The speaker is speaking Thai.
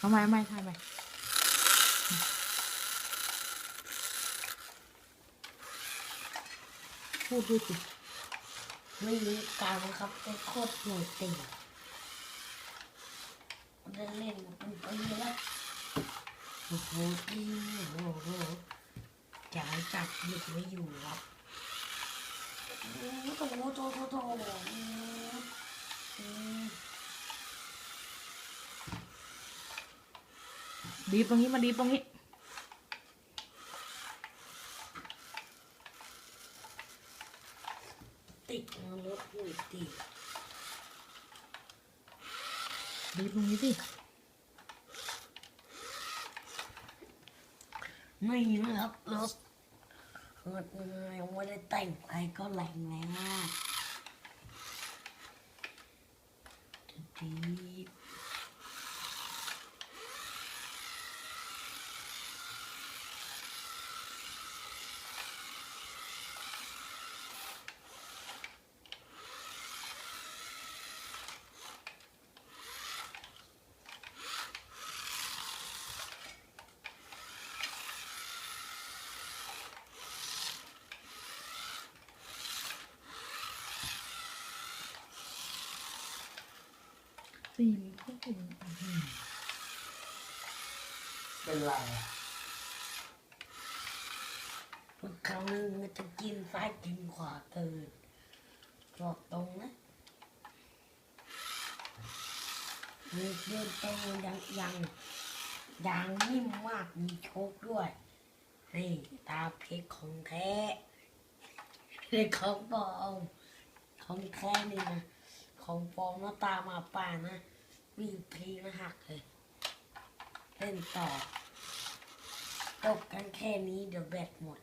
ทำไมไม่ทำไมพูดด้วยสิไม่รู้การบังคับเป็นโคตรหน่วยติ่งเล่นเล่นๆเป็นปีแล้วโอ้โหอีโอ้โหจะให้จับหยุดไม่อยู่ครับโอ้โหโตโตโตโตอืม ดีบตรงนี้มาดีบตรงนี้ ติดมารถหน่วยติ่งดีบตรงนี้สิไม่นะครับรถรถยังไม่ได้แต่งไปก็แรงแล้วจะดี สี่คู่อื้อหือเป็นไรอะทุกครั้งนึงมันจะกินซ้ายกินขวาเกินบอกตรงนะมีเดินตรงยังยังยางนิ่มมากมีโชคด้วยนี่ตาเพชรของแท้นี่ของปลอมของแท้นี่นะ ของปลอมหน้าตามาป่านะมีพีนะหักเลยเล่นต่อจบกันแค่นี้เดี๋ยวแบตหมด